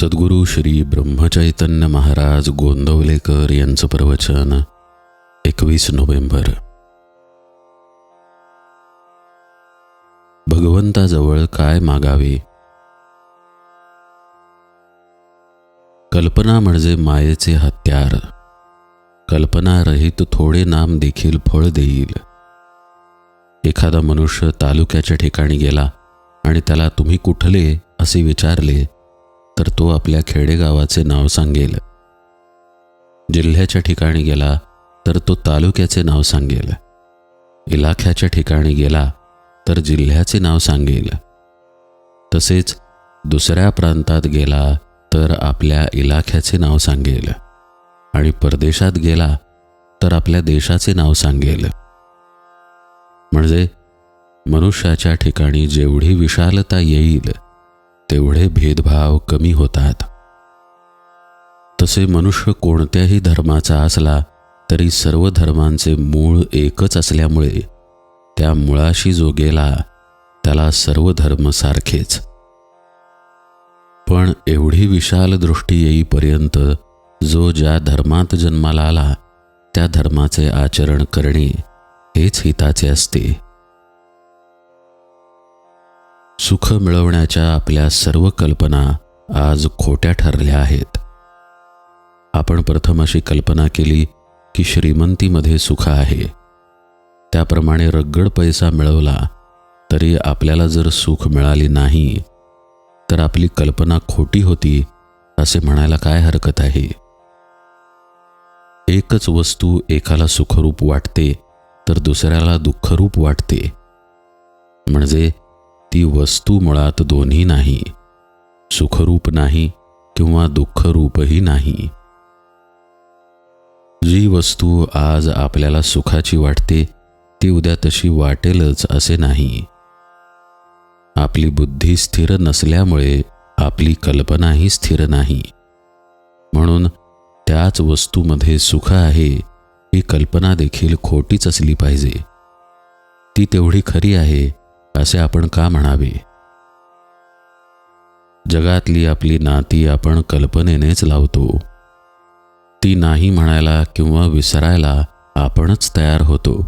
सद्गुरू श्री ब्रह्मचैतन्य महाराज गोंदवलेकर यांचं प्रवचन एकवीस नोव्हेंबर. भगवंताजवळ काय मागावे? कल्पना म्हणजे मायेचे हत्यार. कल्पनारहित थोडे नाम देखील फळ देईल. एखादा मनुष्य तालुक्याच्या ठिकाणी गेला आणि त्याला तुम्ही कुठले असे विचारले तर तो आपल्या खेडेगावाचे नाव सांगेल. जिल्ह्याच्या ठिकाणी गेला तर तो तालुक्याचे नाव सांगेल. इलाख्याच्या ठिकाणी गेला तर जिल्ह्याचे नाव सांगेल. तसेच दुसऱ्या प्रांतात गेला तर आपल्या इलाख्याचे नाव सांगेल. आणि परदेशात गेला तर आपल्या देशाचे नाव सांगेल. म्हणजे मनुष्याच्या ठिकाणी जेवढी विशालता येईल तेवढे भेदभाव कमी होतात. तसे मनुष्य कोणत्याही धर्माचा असला तरी सर्व धर्मांचे मूळ एकच असल्यामुळे त्या मुळाशी जो गेला त्याला सर्व धर्म सारखेच. पण एवढी विशाल दृष्टी येईपर्यंत जो ज्या धर्मात जन्माला आला त्या धर्माचे आचरण करणे हेच हिताचे असते. सुख मिळवण्याच्या आपल्या सर्व कल्पना आज खोट्या ठरल्या आहेत. आपण प्रथम अशी कल्पना केली की श्रीमंतीमध्ये सुख आहे. त्याप्रमाणे रगड पैसा मिळवला तरी आपल्याला जर सुख मिळाली नाही तर आपली कल्पना खोटी होती असे म्हणायला काय हरकत आहे? एकच वस्तू एकाला सुखरूप वाटते तर दुसऱ्याला दुःखरूप वाटते. म्हणजे ती वस्तू मुळात दोन्ही नाही. सुखरूप नाही किंवा दुःखरूपही नाही. जी वस्तू आज आपल्याला सुखाची वाटते ती उद्या तशी वाटेलच असे नाही. आपली बुद्धी स्थिर नसल्यामुळे आपली कल्पनाही स्थिर नाही. म्हणून त्याच वस्तूमध्ये सुख आहे ही कल्पना देखील खोटीच असली पाहिजे. ती तेवढी खरी आहे असे आपण का म्हणावे? जगातली आपली नाती आपण कल्पनेनेच लावतो. ती नाही म्हणायला किंवा विसरायला आपणच तयार होतो.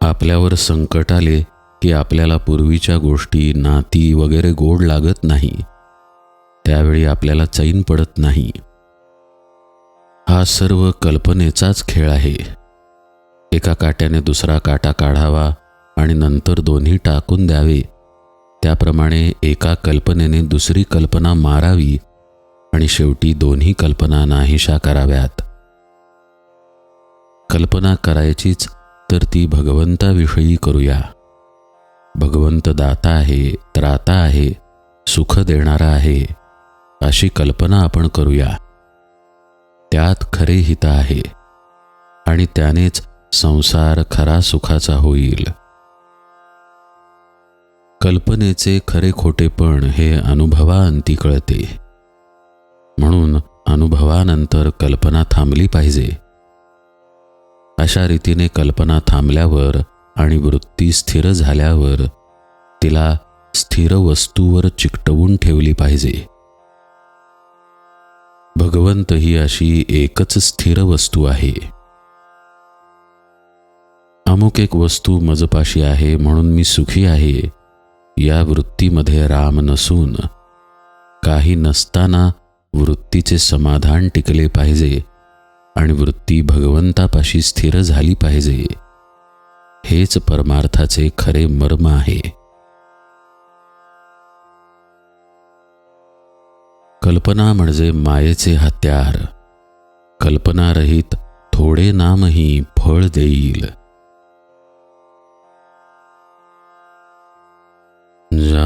आपल्यावर संकट आले की आपल्याला पूर्वीच्या गोष्टी नाती वगैरे गोड लागत नाही. त्यावेळी आपल्याला चैन पडत नाही. हा सर्व कल्पनेचाच खेळ आहे. एका काट्याने दुसरा काटा काढावा आणि नंतर दोन्ही टाकून द्यावे. त्याप्रमाणे एका कल्पनेने दुसरी कल्पना मारावी आणि शेवटी दोन्ही कल्पना नाहीशा कराव्यात. कल्पना करायचीच तर ती भगवंताविषयी करूया. भगवंत दाता आहे त्राता आहे सुख देणारा आहे अशी कल्पना आपण करूया. त्यात खरे हित आहे आणि त्यानेच संसार खरा सुखाचा होईल. कल्पनेचे खरे खोटेपण हे अनुभवाअंती कळते. म्हणून अनुभवानंतर कल्पना थांबली पाहिजे. अशा रीतीने कल्पना थांबल्यावर आणि वृत्ती स्थिर झाल्यावर तिला स्थिर वस्तूवर चिकटवून ठेवली पाहिजे. भगवंत ही अशी एकच स्थिर वस्तू आहे. अमुक एक वस्तू मजपाशी आहे म्हणून मी सुखी आहे. या वृत्तीमध्ये राम नसून काही नसताना वृत्तीचे समाधान टिकले पाहिजे आणि वृत्ती भगवंतापाशी स्थिर झाली पाहिजे. हेच परमार्थाचे खरे मर्म आहे. कल्पना म्हणजे मायेचे हत्यार. कल्पनारहित थोडे नामही फळ देईल.